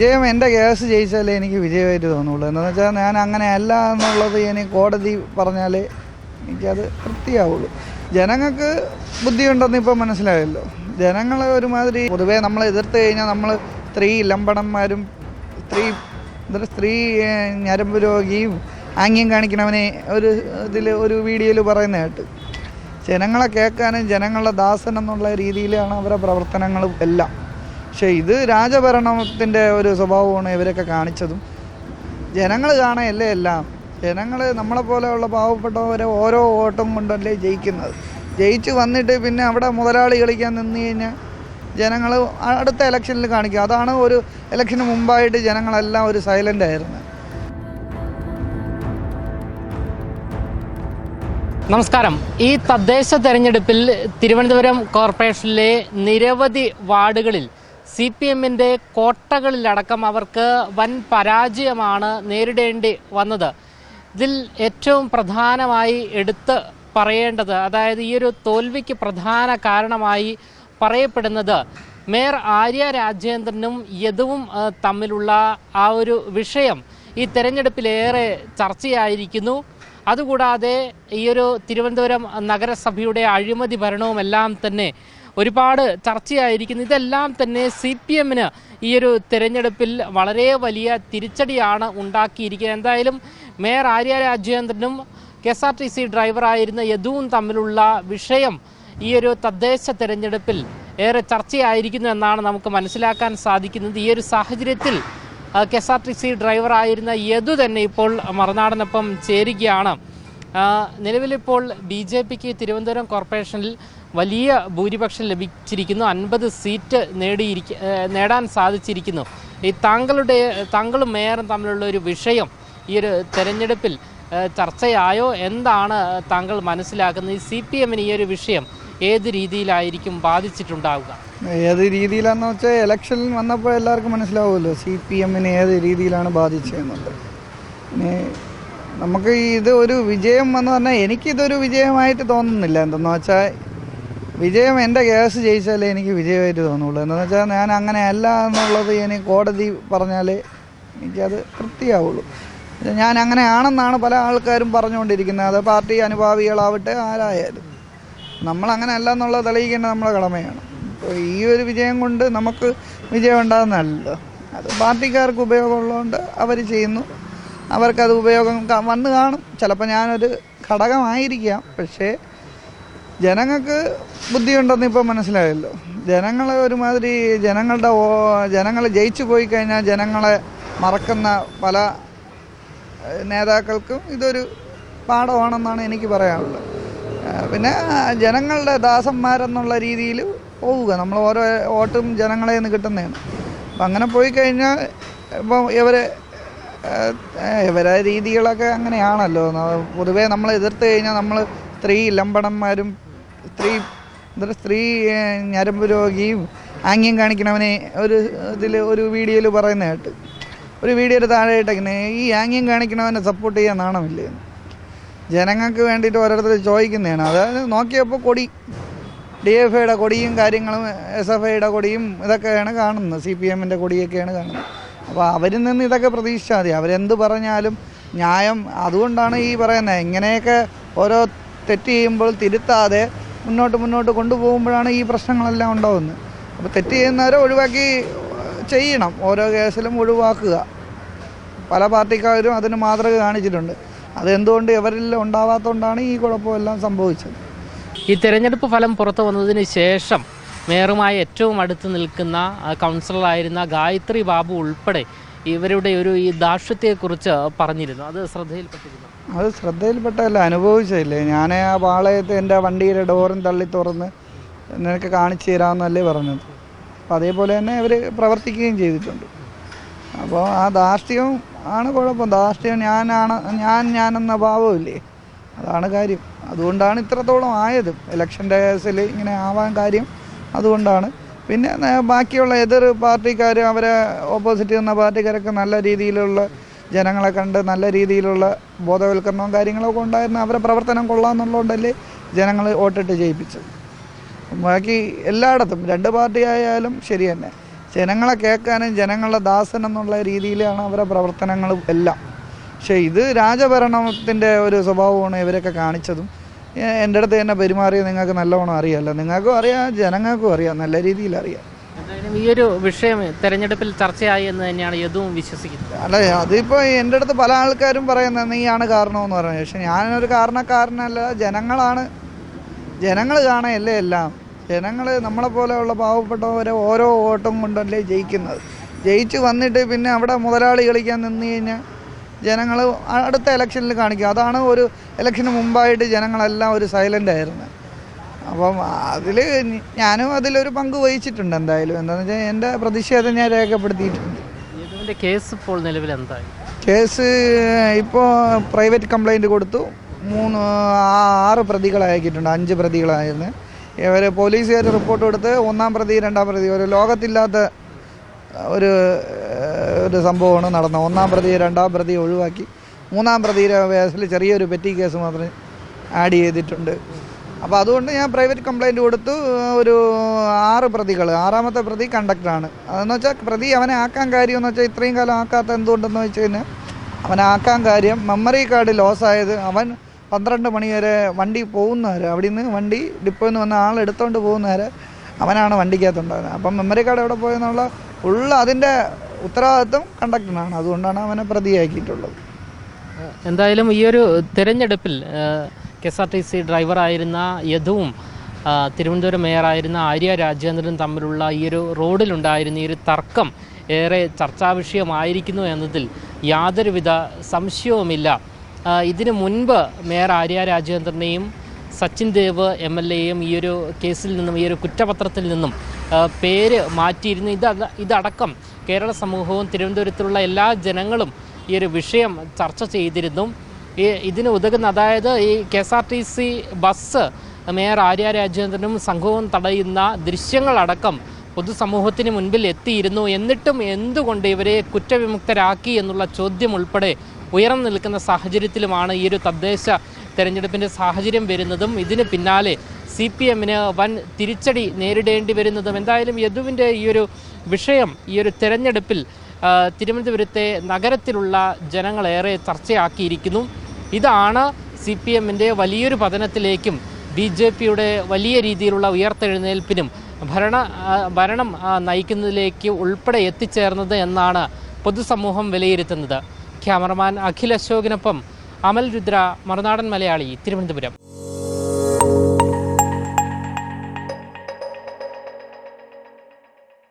വിജയം എന്റെ കേസ് ജയിച്ചാലേ എനിക്ക് വിജയമായിട്ട് തോന്നുള്ളൂ. എന്താണെന്ന് വെച്ചാൽ ഞാൻ അങ്ങനെ അല്ല എന്നുള്ളത് ഇനി കോടതി പറഞ്ഞാൽ എനിക്കത് തൃപ്തിയാവുള്ളൂ. ജനങ്ങൾക്ക് ബുദ്ധിയുണ്ടെന്ന് ഇപ്പോൾ മനസ്സിലായല്ലോ. ജനങ്ങളെ ഒരുമാതിരി പൊതുവേ നമ്മൾ എതിർത്ത് കഴിഞ്ഞാൽ നമ്മൾ സ്ത്രീ ലംബണന്മാരും സ്ത്രീ എന്താ സ്ത്രീ ഞരമ്പ് രോഗിയും ആംഗ്യം കാണിക്കണവനെ ഒരു ഇതിൽ ഒരു വീഡിയോയിൽ പറയുന്ന കേട്ട്. ജനങ്ങളെ കേൾക്കാനും ജനങ്ങളുടെ ദാസൻ എന്നുള്ള രീതിയിലാണ് അവരുടെ പ്രവർത്തനങ്ങളും എല്ലാം. പക്ഷേ ഇത് രാജഭരണത്തിന്റെ ഒരു സ്വഭാവമാണ് ഇവരൊക്കെ കാണിച്ചതും. ജനങ്ങൾ കാണുകയല്ലേ എല്ലാം. ജനങ്ങൾ നമ്മളെ പോലെയുള്ള പാവപ്പെട്ടവരെ ഓരോ ഓട്ടം കൊണ്ടല്ലേ ജയിക്കുന്നത്. ജയിച്ച് വന്നിട്ട് പിന്നെ അവിടെ മുതലാളി കളിക്കാൻ നിന്ന് കഴിഞ്ഞാൽ ജനങ്ങൾ അടുത്ത ഇലക്ഷനിൽ കാണിക്കും. അതാണ് ഒരു ഇലക്ഷന് മുമ്പായിട്ട് ജനങ്ങളെല്ലാം ഒരു സൈലന്റ് ആയിരുന്നു. നമസ്കാരം. ഈ തദ്ദേശ തെരഞ്ഞെടുപ്പിൽ തിരുവനന്തപുരം കോർപ്പറേഷനിലെ നിരവധി വാർഡുകളിൽ സി പി എമ്മിന്റെ കോട്ടകളിലടക്കം അവർക്ക് വൻ പരാജയമാണ് നേരിടേണ്ടി വന്നത്. ഇതിൽ ഏറ്റവും പ്രധാനമായി എടുത്ത് പറയേണ്ടത് അതായത് ഈ ഒരു തോൽവിക്ക് പ്രധാന കാരണമായി പറയപ്പെടുന്നത് മേയർ ആര്യ രാജേന്ദ്രനും യദുവും തമ്മിലുള്ള ആ ഒരു വിഷയം ഈ തെരഞ്ഞെടുപ്പിലേറെ ചർച്ചയായിരിക്കുന്നു. അതുകൂടാതെ ഈയൊരു തിരുവനന്തപുരം നഗരസഭയുടെ അഴിമതി ഭരണവുമെല്ലാം തന്നെ ഒരുപാട് ചർച്ചയായിരിക്കുന്നു. ഇതെല്ലാം തന്നെ സി പി എമ്മിന് ഈ ഒരു തിരഞ്ഞെടുപ്പിൽ വളരെ വലിയ തിരിച്ചടിയാണ് ഉണ്ടാക്കിയിരിക്കുന്നത്. എന്തായാലും mayor Arya രാജേന്ദ്രനും K S R T C ഡ്രൈവറായിരുന്ന യദുവും തമ്മിലുള്ള വിഷയം ഈ ഒരു തദ്ദേശ തിരഞ്ഞെടുപ്പിൽ ഏറെ ചർച്ചയായിരിക്കുന്നു എന്നാണ് നമുക്ക് മനസ്സിലാക്കാൻ സാധിക്കുന്നത്. ഈ ഒരു സാഹചര്യത്തിൽ K S R T C ഡ്രൈവറായിരുന്ന Yadu തന്നെ ഇപ്പോൾ മറുനാടനൊപ്പം ചേരുകയാണ്. നിലവിലിപ്പോൾ ബി ജെ പിക്ക് തിരുവനന്തപുരം കോർപ്പറേഷനിൽ വലിയ ഭൂരിപക്ഷം ലഭിച്ചിരിക്കുന്നു. അൻപത് സീറ്റ് നേടിയിരിക്ക നേടാൻ സാധിച്ചിരിക്കുന്നു. ഈ താങ്കളുടെ താങ്കളും മേയറും തമ്മിലുള്ള ഒരു വിഷയം ഈ ഒരു തെരഞ്ഞെടുപ്പിൽ ചർച്ചയായോ? എന്താണ് താങ്കൾ മനസ്സിലാക്കുന്നത്? ഈ സി പി എമ്മിന് ഈ ഒരു വിഷയം ഏത് രീതിയിലായിരിക്കും ബാധിച്ചിട്ടുണ്ടാവുക? ഏത് രീതിയിലാണെന്ന് വെച്ചാൽ ഇലക്ഷനിൽ വന്നപ്പോൾ എല്ലാവർക്കും മനസ്സിലാവുമല്ലോ സി പി എമ്മിനെ ഏത് രീതിയിലാണ് ബാധിച്ചതെന്നുള്ളത്. നമുക്ക് ഇത് ഒരു വിജയം എന്ന് പറഞ്ഞാൽ എനിക്കിതൊരു വിജയമായിട്ട് തോന്നുന്നില്ല. എന്തെന്ന് വെച്ചാൽ വിജയം എന്റെ കേസ് ജയിച്ചാലേ എനിക്ക് വിജയമായിട്ട് തോന്നുള്ളൂ. എന്താണെന്ന് വെച്ചാൽ ഞാൻ അങ്ങനെ അല്ല എന്നുള്ളത് എനിക്ക് കോടതി പറഞ്ഞാലേ എനിക്കത് വൃത്തിയാവുള്ളൂ ഞാൻ അങ്ങനെ ആണെന്നാണ് പല ആൾക്കാരും പറഞ്ഞുകൊണ്ടിരിക്കുന്നത്. അത് പാർട്ടി അനുഭാവികളാവട്ടെ ആരായാലും. നമ്മളങ്ങനെ അല്ല എന്നുള്ളത് തെളിയിക്കേണ്ടത് നമ്മളെ കടമയാണ്. അപ്പോൾ ഈ ഒരു വിജയം കൊണ്ട് നമുക്ക് വിജയം ഉണ്ടാകുന്നതല്ലോ അത് പാർട്ടിക്കാർക്ക് ഉപയോഗമുള്ളതുകൊണ്ട് അവർ ചെയ്യുന്നു. അവർക്കത് ഉപയോഗം വന്ന് കാണും. ചിലപ്പോൾ ഞാനൊരു ഘടകമായിരിക്കാം. പക്ഷേ ജനങ്ങൾക്ക് ബുദ്ധിയുണ്ടെന്ന് ഇപ്പോൾ മനസ്സിലായല്ലോ. ജനങ്ങളെ ഒരുമാതിരി ജനങ്ങളുടെ ജനങ്ങൾ ജയിച്ചു പോയി കഴിഞ്ഞാൽ ജനങ്ങളെ മറക്കുന്ന പല നേതാക്കൾക്കും ഇതൊരു പാഠമാണെന്നാണ് എനിക്ക് പറയാനുള്ളത്. പിന്നെ ജനങ്ങളുടെ ദാസന്മാരെന്നുള്ള രീതിയിൽ പോവുക. നമ്മൾ ഓരോ വോട്ടും ജനങ്ങളെ നിന്ന് കിട്ടുന്നതാണ്. അപ്പം അങ്ങനെ പോയി കഴിഞ്ഞാൽ ഇപ്പം ഏഹ്, ഇവരെ രീതികളൊക്കെ അങ്ങനെയാണല്ലോ. പൊതുവേ നമ്മൾ എതിർത്ത് കഴിഞ്ഞാൽ നമ്മൾ സ്ത്രീ ലംബടന്മാരും സ്ത്രീ എന്താ സ്ത്രീ ഞരമ്പ് രോഗിയും ആംഗ്യം കാണിക്കണവനെ ഒരു ഇതിൽ ഒരു വീഡിയോയിൽ പറയുന്ന കേട്ട്. ഒരു വീഡിയോയുടെ താഴെ ഇട്ടേക്കുന്നത് ഈ ആംഗ്യം കാണിക്കണവനെ സപ്പോർട്ട് ചെയ്യാൻ നാണമില്ലേ? ജനങ്ങൾക്ക് വേണ്ടിയിട്ട് ഓരോരുത്തർ ചോദിക്കുന്നതാണ്. അതായത് നോക്കിയപ്പോൾ കൊടി ഡി എഫ് ഐയുടെ കൊടിയും കാര്യങ്ങളും എസ് എഫ് ഐയുടെ കൊടിയും ഇതൊക്കെയാണ് കാണുന്നത്. സി പി എമ്മിന്റെ കൊടിയൊക്കെയാണ് കാണുന്നത്. അപ്പോൾ അവരിൽ നിന്ന് ഇതൊക്കെ പ്രതീക്ഷിച്ചാൽ മതി. അവരെന്ത് പറഞ്ഞാലും ന്യായം. അതുകൊണ്ടാണ് ഈ പറയുന്നത്. ഇങ്ങനെയൊക്കെ ഓരോ തെറ്റ് ചെയ്യുമ്പോൾ തിരുത്താതെ മുന്നോട്ട് മുന്നോട്ട് കൊണ്ടുപോകുമ്പോഴാണ് ഈ പ്രശ്നങ്ങളെല്ലാം ഉണ്ടാകുന്നത് അപ്പോൾ തെറ്റ് ചെയ്യുന്നവരെ ഒഴിവാക്കി ചെയ്യണം. ഓരോ കേസിലും ഒഴിവാക്കുക. പല പാർട്ടിക്കാരും അതിന് മാതൃക കാണിച്ചിട്ടുണ്ട്. അതെന്തുകൊണ്ട് ഇവരിൽ ഉണ്ടാവാത്തതുകൊണ്ടാണ് ഈ കുഴപ്പമെല്ലാം സംഭവിച്ചത്. ഈ തെരഞ്ഞെടുപ്പ് ഫലം പുറത്തു വന്നതിന് ശേഷം മേയറുമായി ഏറ്റവും അടുത്ത് നിൽക്കുന്ന കൗൺസിലറായിരുന്ന ഗായത്രി ബാബു ഉൾപ്പെടെ ഇവരുടെ ഒരു ഈ ദാക്ഷ്യത്തെക്കുറിച്ച് പറഞ്ഞിരുന്നു. അത് ശ്രദ്ധയിൽപ്പെട്ടിരുന്നു? അത് ശ്രദ്ധയിൽപ്പെട്ടല്ല അനുഭവിച്ചില്ലേ ഞാൻ ആ പാളയത്ത് എന്റെ വണ്ടിയുടെ ഡോറും തള്ളി തുറന്ന് നിനക്ക് കാണിച്ചു തരാമെന്നല്ലേ പറഞ്ഞത്. അപ്പോൾ അതേപോലെ തന്നെ അവർ പ്രവർത്തിക്കുകയും ചെയ്തിട്ടുണ്ട്. അപ്പോൾ ആ ധാർഷ്ട്യവും ആണ് കുഴപ്പം. ധാർഷ്ട്യം ഞാനാണ് ഞാൻ ഞാനെന്ന ഭാവമില്ലേ? അതാണ് കാര്യം. അതുകൊണ്ടാണ് ഇത്രത്തോളം ആയത്. ഇലക്ഷൻ ഡേസിൽ ഇങ്ങനെ ആവാൻ കാര്യം അതുകൊണ്ടാണ്. പിന്നെ ബാക്കിയുള്ള എതിർ പാർട്ടിക്കാർ അവരെ ഓപ്പോസിറ്റ് നിന്ന പാർട്ടിക്കാരൊക്കെ നല്ല രീതിയിലുള്ള ജനങ്ങളെ കണ്ട് നല്ല രീതിയിലുള്ള ബോധവൽക്കരണവും കാര്യങ്ങളൊക്കെ ഉണ്ടായിരുന്നു. അവരെ പ്രവർത്തനം കൊള്ളാമെന്നുള്ളതുകൊണ്ടല്ലേ ജനങ്ങൾ വോട്ടിട്ട് ജയിപ്പിച്ചത്. ബാക്കി എല്ലായിടത്തും രണ്ട് പാർട്ടി ആയാലും ശരി തന്നെ. ജനങ്ങളെ കേൾക്കാനും ജനങ്ങളുടെ ദാസൻ എന്നുള്ള രീതിയിലാണ് അവരുടെ പ്രവർത്തനങ്ങളും എല്ലാം. പക്ഷേ ഇത് രാജഭരണത്തിന്റെ ഒരു സ്വഭാവമാണ് ഇവരൊക്കെ കാണിച്ചതും. എന്റെ അടുത്ത് തന്നെ പെരുമാറിയത് നിങ്ങൾക്ക് നല്ലവണ്ണം അറിയാമല്ലോ നിങ്ങൾക്കും അറിയാം ജനങ്ങൾക്കും അറിയാം നല്ല രീതിയിൽ അറിയാം. ഈ ഒരു വിഷയം തെരഞ്ഞെടുപ്പിൽ ചർച്ചയായി എന്ന് തന്നെയാണ് യദുവും വിശ്വസിക്കുന്നത്. അല്ല അതിപ്പോൾ എന്റെ അടുത്ത് പല ആൾക്കാരും പറയുന്നത് നീയാണ് കാരണമെന്ന് പറയുന്നത്. പക്ഷെ ഞാനൊരു കാരണക്കാരനല്ല ജനങ്ങളാണ്. ജനങ്ങൾ കാണയല്ലേ എല്ലാം. ജനങ്ങൾ നമ്മളെ പോലെയുള്ള പാവപ്പെട്ടവരെ ഓരോ ഓട്ടം കൊണ്ടല്ലേ ജയിക്കുന്നത്. ജയിച്ച് വന്നിട്ട് പിന്നെ അവിടെ മുതലാളി കളിക്കാൻ നിന്ന് കഴിഞ്ഞാൽ ജനങ്ങൾ അടുത്ത ഇലക്ഷനിൽ കാണിക്കും. അതാണ് ഒരു ഇലക്ഷന് മുമ്പായിട്ട് ജനങ്ങളെല്ലാം ഒരു സൈലന്റ് ആയിരുന്നു. അപ്പം അതിൽ ഞാനും അതിലൊരു പങ്ക് വഹിച്ചിട്ടുണ്ട് എന്തായാലും. എന്താണെന്ന് വെച്ചാൽ എന്റെ പ്രതിഷേധം ഞാൻ രേഖപ്പെടുത്തിയിട്ടുണ്ട്. കേസ് ഇപ്പോൾ നിലവിൽ എന്തായി? കേസ് ഇപ്പോൾ പ്രൈവറ്റ് കംപ്ലൈന്റ് കൊടുത്തു. മൂന്ന് ആറ് പ്രതികളാക്കിയിട്ടുണ്ട്. അഞ്ച് പ്രതികളായിരുന്നു. ഇവർ പോലീസുകാർ റിപ്പോർട്ട് കൊടുത്ത് ഒന്നാം പ്രതി രണ്ടാം പ്രതി. ഒരു ലോകത്തില്ലാത്ത ഒരു ഒരു സംഭവമാണ് നടന്നത്. ഒന്നാം പ്രതി രണ്ടാം പ്രതിയെ ഒഴിവാക്കി. മൂന്നാം പ്രതിയുടെ കേസിൽ ചെറിയൊരു പെറ്റി കേസ് മാത്രം ആഡ് ചെയ്തിട്ടുണ്ട്. അപ്പോൾ അതുകൊണ്ട് ഞാൻ പ്രൈവറ്റ് കംപ്ലൈന്റ് കൊടുത്തു. ഒരു ആറ് പ്രതികൾ. ആറാമത്തെ പ്രതി കണ്ടക്ടറാണ്. അതെന്ന് വെച്ചാൽ പ്രതി അവനെ ആക്കാൻ കാര്യം എന്ന് വെച്ചാൽ ഇത്രയും കാലം ആക്കാത്ത എന്തുകൊണ്ടെന്ന് വെച്ച് കഴിഞ്ഞാൽ അവനാക്കാൻ കാര്യം മെമ്മറി കാർഡ് ലോസായത് അവൻ പന്ത്രണ്ട് മണി വരെ വണ്ടി പോകുന്നവരെ അവിടെ നിന്ന് വണ്ടി ഡിപ്പോയിൽ നിന്ന് വന്ന ആൾ എടുത്തുകൊണ്ട് പോകുന്നവരെ അവനാണ് വണ്ടിക്കകത്തുണ്ടായിരുന്നത് അപ്പം മെമ്മറി കാർഡ് എവിടെ പോയെന്നുള്ള ഉള്ള അതിന്റെ ഉത്തരവാദിത്വം കണ്ടക്ടറിനാണ് അതുകൊണ്ടാണ് അവനെ പ്രതിയാക്കിയിട്ടുള്ളത്. എന്തായാലും ഈ ഒരു തിരഞ്ഞെടുപ്പിൽ K S R T C ഡ്രൈവറായിരുന്ന യദുവും തിരുവനന്തപുരം മേയറായിരുന്ന ആര്യ രാജേന്ദ്രനും തമ്മിലുള്ള ഈ ഒരു റോഡിലുണ്ടായിരുന്ന ഈ ഒരു തർക്കം ഏറെ ചർച്ചാ വിഷയമായിരിക്കുന്നു എന്നതിൽ യാതൊരുവിധ സംശയവുമില്ല. ഇതിനു മുൻപ് മേയർ ആര്യ രാജേന്ദ്രനെയും സച്ചിൻ ദേവ് എം എൽ എയും ഈ ഒരു കേസിൽ നിന്നും ഈ ഒരു കുറ്റപത്രത്തിൽ നിന്നും പേര് മാറ്റിയിരുന്നു. ഇത് ഇതടക്കം കേരള സമൂഹവും തിരുവനന്തപുരത്തുള്ള എല്ലാ ജനങ്ങളും ഈ ഒരു വിഷയം ചർച്ച ചെയ്തിരുന്നു. ഈ ഇതിന് ഉതകുന്ന അതായത് ഈ K S R T C bus mayor Arya രാജേന്ദ്രനും സംഘവും തടയുന്ന ദൃശ്യങ്ങളടക്കം പൊതുസമൂഹത്തിന് മുൻപിൽ എത്തിയിരുന്നു. എന്നിട്ടും എന്തുകൊണ്ട് ഇവരെ കുറ്റവിമുക്തരാക്കി എന്നുള്ള ചോദ്യം ഉൾപ്പെടെ ഉയർന്നു നിൽക്കുന്ന സാഹചര്യത്തിലുമാണ് ഈ ഒരു തദ്ദേശ തെരഞ്ഞെടുപ്പിന്റെ സാഹചര്യം വരുന്നതും. ഇതിന് പിന്നാലെ സി പി എമ്മിന് വൻ തിരിച്ചടി നേരിടേണ്ടി വരുന്നതും എന്തായാലും യദുവിന്റെ ഈ ഒരു വിഷയം ഈ ഒരു തെരഞ്ഞെടുപ്പിൽ തിരുവനന്തപുരത്തെ നഗരത്തിലുള്ള ജനങ്ങളേറെ ചർച്ചയാക്കിയിരിക്കുന്നു. ഇതാണ് സി പി എമ്മിന്റെ വലിയൊരു പതനത്തിലേക്കും ബി ജെ പിയുടെ വലിയ രീതിയിലുള്ള ഉയർത്തെഴുന്നേൽപ്പിനും ഭരണ ഭരണം നയിക്കുന്നതിലേക്ക് ഉൾപ്പെടെ എത്തിച്ചേർന്നത് എന്നാണ് പൊതുസമൂഹം വിലയിരുത്തുന്നത്. ക്യാമറമാൻ അഖിൽ അശോകിനൊപ്പം അമൽ രുദ്ര മറുനാടൻ മലയാളി തിരുവനന്തപുരം.